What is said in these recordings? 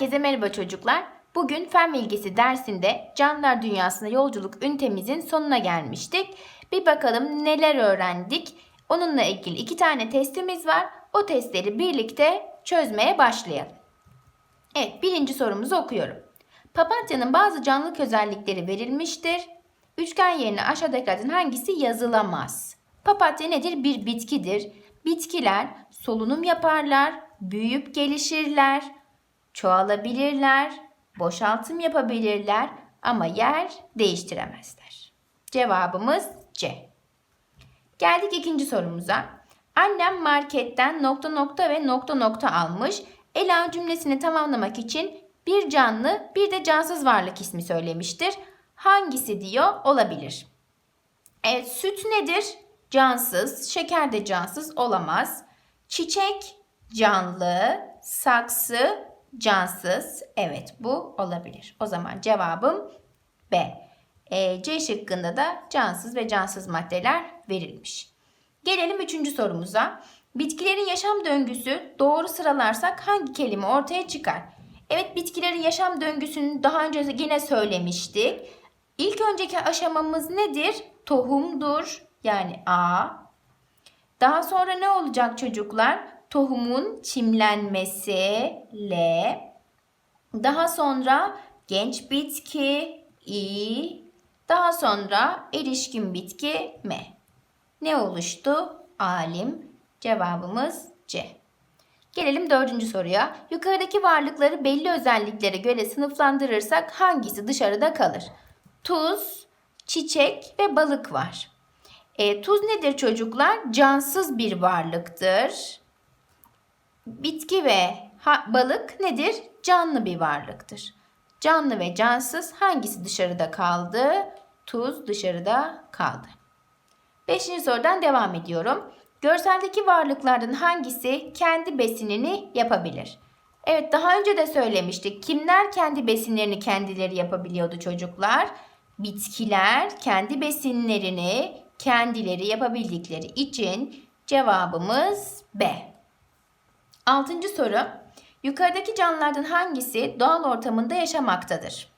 Herkese merhaba çocuklar. Bugün fen bilgisi dersinde canlılar dünyasına yolculuk ünitemizin sonuna gelmiştik. Bir bakalım neler öğrendik. Onunla ilgili iki tane testimiz var. O testleri birlikte çözmeye başlayalım. Evet birinci sorumuzu okuyorum. Papatyanın bazı canlılık özellikleri verilmiştir. Üçgen yerine aşağıdakilerden hangisi yazılamaz? Papatya nedir? Bir bitkidir. Bitkiler solunum yaparlar, büyüyüp gelişirler, çoğalabilirler, boşaltım yapabilirler ama yer değiştiremezler. Cevabımız C. Geldik ikinci sorumuza. Annem marketten nokta nokta ve nokta nokta almış. Ela cümlesini tamamlamak için bir canlı bir de cansız varlık ismi söylemiştir. Hangisi diyor olabilir. Evet süt nedir? Cansız. Şeker de cansız olamaz. Çiçek canlı. Saksı cansız. Evet bu olabilir. O zaman cevabım B. E, C şıkkında da cansız ve cansız maddeler verilmiş. Gelelim üçüncü sorumuza. Bitkilerin yaşam döngüsü doğru sıralarsak hangi kelime ortaya çıkar? Evet bitkilerin yaşam döngüsünü daha önce yine söylemiştik. İlk önceki aşamamız nedir? Tohumdur. Yani A. Daha sonra ne olacak çocuklar? Tohumun çimlenmesi L. Daha sonra genç bitki İ. Daha sonra erişkin bitki M. Ne oluştu? Alim. Cevabımız C. Gelelim dördüncü soruya. Yukarıdaki varlıkları belli özelliklere göre sınıflandırırsak hangisi dışarıda kalır? Tuz, çiçek ve balık var. E, tuz nedir çocuklar? Cansız bir varlıktır. Bitki ve balık nedir? Canlı bir varlıktır. Canlı ve cansız hangisi dışarıda kaldı? Tuz dışarıda kaldı. Beşinci sorudan devam ediyorum. Görseldeki varlıklardan hangisi kendi besinini yapabilir? Evet daha önce de söylemiştik. Kimler kendi besinlerini kendileri yapabiliyordu çocuklar? Bitkiler kendi besinlerini kendileri yapabildikleri için cevabımız B. Altıncı soru. Yukarıdaki canlılardan hangisi doğal ortamında yaşamaktadır?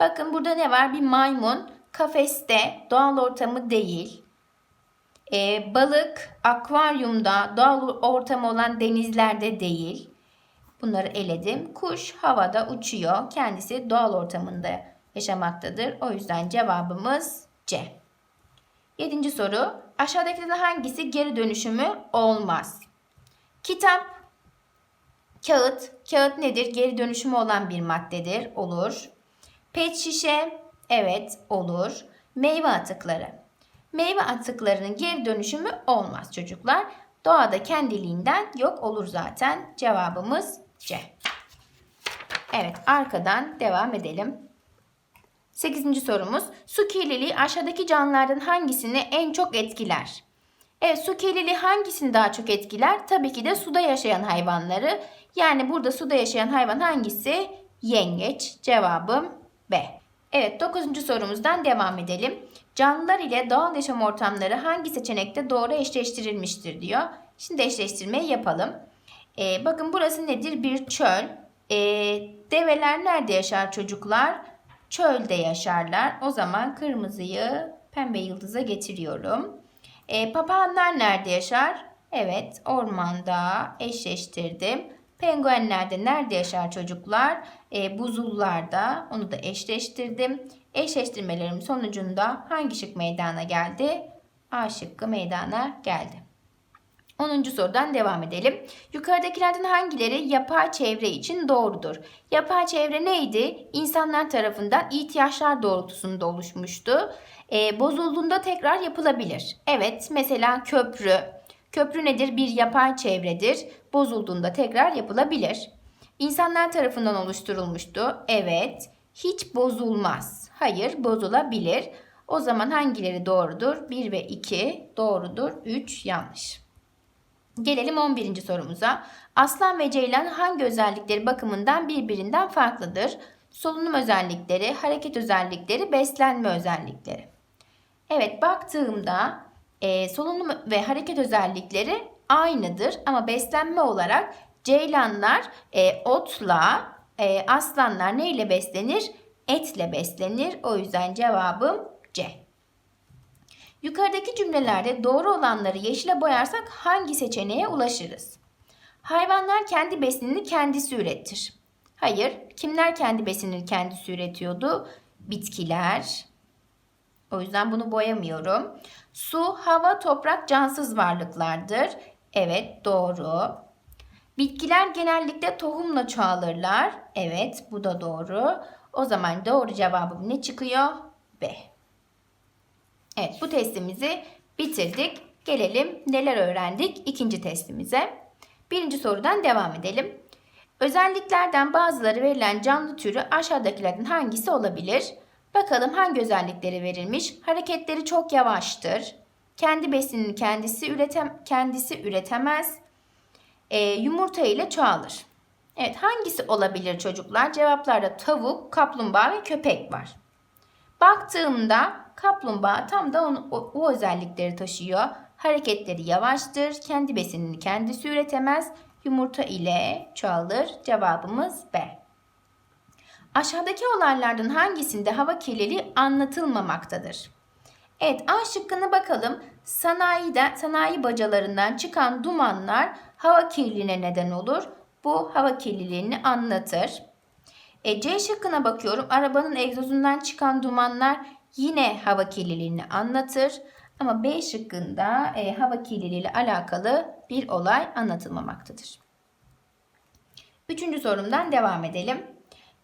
Bakın burada ne var? Bir maymun kafeste doğal ortamı değil. Ee, balık akvaryumda doğal ortamı olan denizlerde değil. Bunları eledim. Kuş havada uçuyor. Kendisi doğal ortamında yaşamaktadır. O yüzden cevabımız C. Yedinci soru. Aşağıdakilerden hangisi geri dönüşümü olmaz? Kitap, kağıt. Kağıt nedir? Geri dönüşümü olan bir maddedir. Olur. Pet şişe. Evet olur. Meyve atıkları. Meyve atıklarının geri dönüşümü olmaz çocuklar. Doğada kendiliğinden yok olur zaten. Cevabımız C. Evet arkadan devam edelim. 8. sorumuz. Su kirliliği aşağıdaki canlılardan hangisini en çok etkiler? Evet su kirliliği hangisini daha çok etkiler? Tabii ki de suda yaşayan hayvanları. Yani burada suda yaşayan hayvan hangisi? Yengeç. Cevabım B. Evet 9. sorumuzdan devam edelim. Canlılar ile doğal yaşam ortamları hangi seçenekte doğru eşleştirilmiştir diyor. Şimdi eşleştirmeyi yapalım. Ee, bakın burası nedir? Bir çöl. Ee, develer nerede yaşar çocuklar? Çölde yaşarlar. O zaman kırmızıyı pembe yıldıza getiriyorum. Ee, papağanlar nerede yaşar? Evet ormanda eşleştirdim. Penguenler de nerede yaşar çocuklar? E, buzullarda onu da eşleştirdim. Eşleştirmelerim sonucunda hangi şık meydana geldi? A şıkkı meydana geldi. 10. sorudan devam edelim. Yukarıdakilerden hangileri yapay çevre için doğrudur? Yapay çevre neydi? İnsanlar tarafından ihtiyaçlar doğrultusunda oluşmuştu. E, bozulduğunda tekrar yapılabilir. Evet mesela köprü. Köprü nedir? Bir yapay çevredir. Bozulduğunda tekrar yapılabilir. İnsanlar tarafından oluşturulmuştu. Evet. Hiç bozulmaz. Hayır, bozulabilir. O zaman hangileri doğrudur? 1 ve 2 doğrudur. 3 yanlış. Gelelim 11. sorumuza. Aslan ve ceylan hangi özellikleri bakımından birbirinden farklıdır? Solunum özellikleri, hareket özellikleri, beslenme özellikleri. Evet baktığımda e, solunum ve hareket özellikleri aynıdır ama beslenme olarak ceylanlar e, otla e, aslanlar neyle beslenir? Etle beslenir. O yüzden cevabım C. Yukarıdaki cümlelerde doğru olanları yeşile boyarsak hangi seçeneğe ulaşırız? Hayvanlar kendi besinini kendisi üretir. Hayır. Kimler kendi besinini kendisi üretiyordu? Bitkiler. O yüzden bunu boyamıyorum. Su, hava, toprak cansız varlıklardır. Evet doğru. Bitkiler genellikle tohumla çoğalırlar. Evet bu da doğru. O zaman doğru cevabım ne çıkıyor? B. Evet bu testimizi bitirdik. Gelelim neler öğrendik ikinci testimize. Birinci sorudan devam edelim. Özelliklerden bazıları verilen canlı türü aşağıdakilerden hangisi olabilir? Bakalım hangi özellikleri verilmiş? Hareketleri çok yavaştır. Kendi besinini kendisi üretem kendisi üretemez. E, yumurta ile çoğalır. Evet hangisi olabilir çocuklar? Cevaplarda tavuk, kaplumbağa ve köpek var. Baktığımda kaplumbağa tam da onu, o, o özellikleri taşıyor. Hareketleri yavaştır, kendi besinini kendisi üretemez, yumurta ile çoğalır. Cevabımız B. Aşağıdaki olaylardan hangisinde hava kirliliği anlatılmamaktadır? Evet A şıkkına bakalım. Sanayide, sanayi bacalarından çıkan dumanlar hava kirliliğine neden olur. Bu hava kirliliğini anlatır. E, C şıkkına bakıyorum. Arabanın egzozundan çıkan dumanlar yine hava kirliliğini anlatır. Ama B şıkkında e, hava kirliliği ile alakalı bir olay anlatılmamaktadır. Üçüncü sorumdan devam edelim.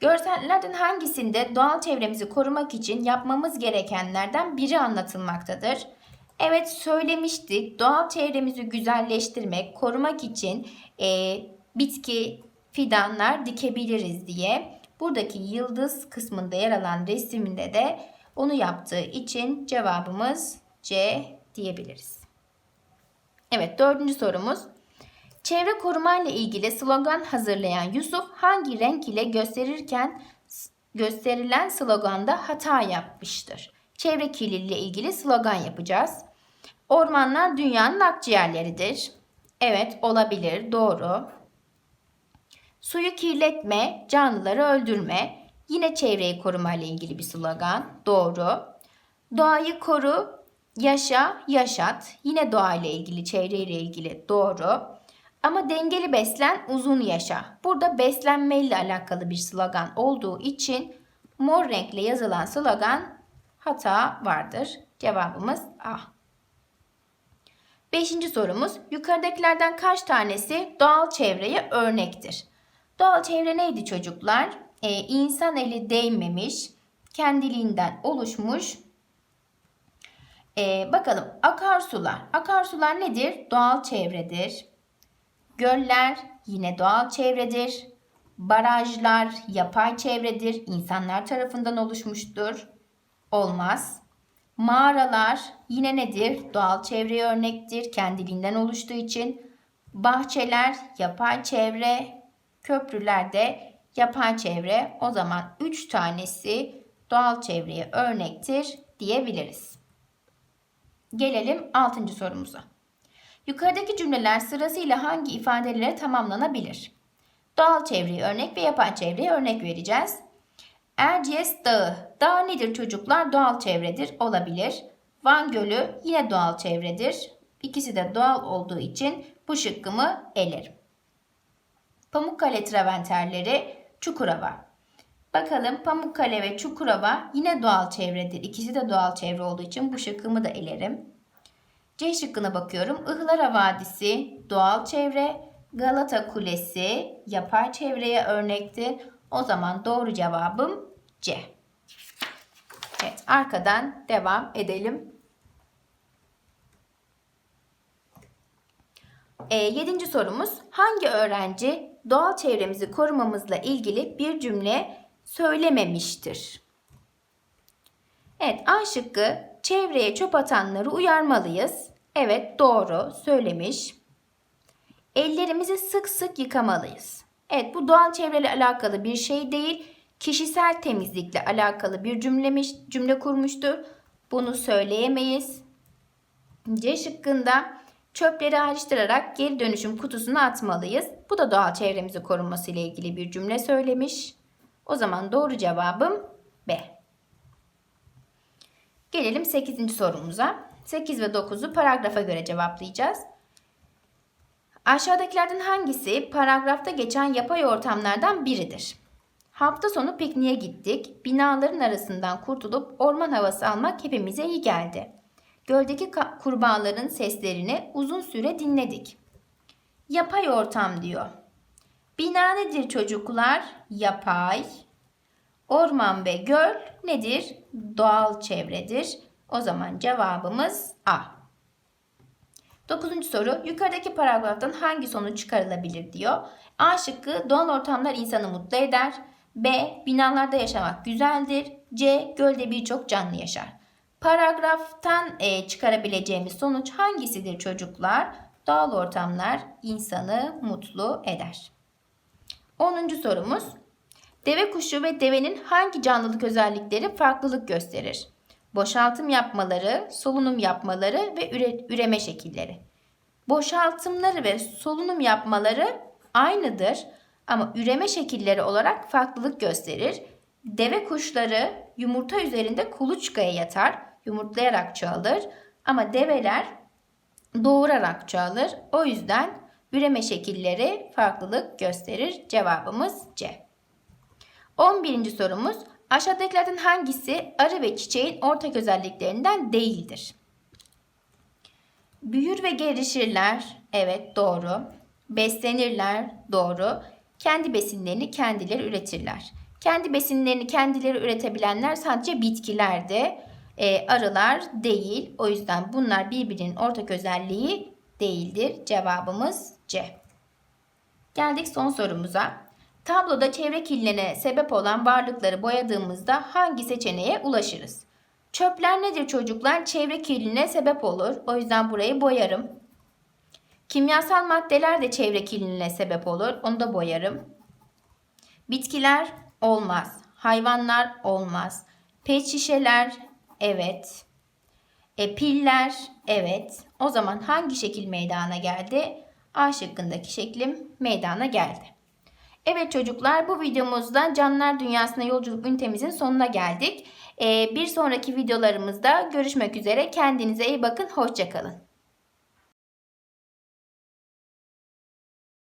Görsellerden hangisinde doğal çevremizi korumak için yapmamız gerekenlerden biri anlatılmaktadır? Evet söylemiştik. Doğal çevremizi güzelleştirmek, korumak için e, bitki, fidanlar dikebiliriz diye. Buradaki yıldız kısmında yer alan resiminde de onu yaptığı için cevabımız C diyebiliriz. Evet dördüncü sorumuz. Çevre koruma ile ilgili slogan hazırlayan Yusuf hangi renk ile gösterirken gösterilen sloganda hata yapmıştır? Çevre kirliliği ile ilgili slogan yapacağız. Ormanlar dünyanın akciğerleridir. Evet olabilir doğru. Suyu kirletme, canlıları öldürme. Yine çevreyi koruma ile ilgili bir slogan. Doğru. Doğayı koru, yaşa, yaşat. Yine doğa ile ilgili, çevre ile ilgili. Doğru. Ama dengeli beslen, uzun yaşa. Burada beslenme ile alakalı bir slogan olduğu için mor renkle yazılan slogan hata vardır. Cevabımız A. Beşinci sorumuz. Yukarıdakilerden kaç tanesi doğal çevreye örnektir? Doğal çevre neydi çocuklar? Ee, insan eli değmemiş, kendiliğinden oluşmuş. Ee, bakalım akarsular. Akarsular nedir? Doğal çevredir. Göller yine doğal çevredir. Barajlar yapay çevredir. İnsanlar tarafından oluşmuştur. Olmaz. Mağaralar yine nedir? Doğal çevreye örnektir. Kendiliğinden oluştuğu için. Bahçeler yapay çevre. Köprüler de yapay çevre. O zaman 3 tanesi doğal çevreye örnektir diyebiliriz. Gelelim 6. sorumuza. Yukarıdaki cümleler sırasıyla hangi ifadelere tamamlanabilir? Doğal çevreye örnek ve yapay çevreye örnek vereceğiz. Erciyes Dağı. Dağ nedir çocuklar? Doğal çevredir. Olabilir. Van Gölü yine doğal çevredir. İkisi de doğal olduğu için bu şıkkımı elerim. Pamukkale traventerleri Çukurova. Bakalım Pamukkale ve Çukurova yine doğal çevredir. İkisi de doğal çevre olduğu için bu şıkkımı da elerim. C şıkkına bakıyorum. Ihlara Vadisi doğal çevre, Galata Kulesi yapay çevreye örnektir. O zaman doğru cevabım C. Evet arkadan devam edelim. E, yedinci sorumuz. Hangi öğrenci doğal çevremizi korumamızla ilgili bir cümle söylememiştir? Evet A şıkkı çevreye çöp atanları uyarmalıyız. Evet doğru söylemiş. Ellerimizi sık sık yıkamalıyız. Evet bu doğal çevreyle alakalı bir şey değil. Kişisel temizlikle alakalı bir cümlemiş, cümle kurmuştur. Bunu söyleyemeyiz. C şıkkında Çöpleri ayrıştırarak geri dönüşüm kutusuna atmalıyız. Bu da doğal çevremizi korunması ile ilgili bir cümle söylemiş. O zaman doğru cevabım B. Gelelim 8. sorumuza. 8 ve 9'u paragrafa göre cevaplayacağız. Aşağıdakilerden hangisi paragrafta geçen yapay ortamlardan biridir? Hafta sonu pikniğe gittik. Binaların arasından kurtulup orman havası almak hepimize iyi geldi. Göldeki kurbağaların seslerini uzun süre dinledik. Yapay ortam diyor. Bina nedir çocuklar? Yapay. Orman ve göl nedir? Doğal çevredir. O zaman cevabımız A. Dokuzuncu soru. Yukarıdaki paragraftan hangi sonuç çıkarılabilir diyor. A şıkkı doğal ortamlar insanı mutlu eder. B. Binalarda yaşamak güzeldir. C. Gölde birçok canlı yaşar. Paragraftan e, çıkarabileceğimiz sonuç hangisidir çocuklar? Doğal ortamlar insanı mutlu eder. 10. sorumuz. Deve kuşu ve devenin hangi canlılık özellikleri farklılık gösterir? Boşaltım yapmaları, solunum yapmaları ve üre- üreme şekilleri. Boşaltımları ve solunum yapmaları aynıdır ama üreme şekilleri olarak farklılık gösterir. Deve kuşları yumurta üzerinde kuluçkaya yatar, yumurtlayarak çoğalır ama develer doğurarak çoğalır. O yüzden üreme şekilleri farklılık gösterir. Cevabımız C. 11. sorumuz aşağıdakilerden hangisi arı ve çiçeğin ortak özelliklerinden değildir? Büyür ve gelişirler. Evet doğru. Beslenirler. Doğru. Kendi besinlerini kendileri üretirler. Kendi besinlerini kendileri üretebilenler sadece bitkilerde. Ee, arılar değil. O yüzden bunlar birbirinin ortak özelliği değildir. Cevabımız C. Geldik son sorumuza. Tabloda çevre kirliliğine sebep olan varlıkları boyadığımızda hangi seçeneğe ulaşırız? Çöpler nedir çocuklar? Çevre kirliliğine sebep olur. O yüzden burayı boyarım. Kimyasal maddeler de çevre kirliliğine sebep olur. Onu da boyarım. Bitkiler olmaz. Hayvanlar olmaz. Pet şişeler evet. E, piller evet. O zaman hangi şekil meydana geldi? A şıkkındaki şeklim meydana geldi. Evet çocuklar bu videomuzda Canlılar Dünyası'na yolculuk ünitemizin sonuna geldik. Ee, bir sonraki videolarımızda görüşmek üzere. Kendinize iyi bakın. Hoşçakalın.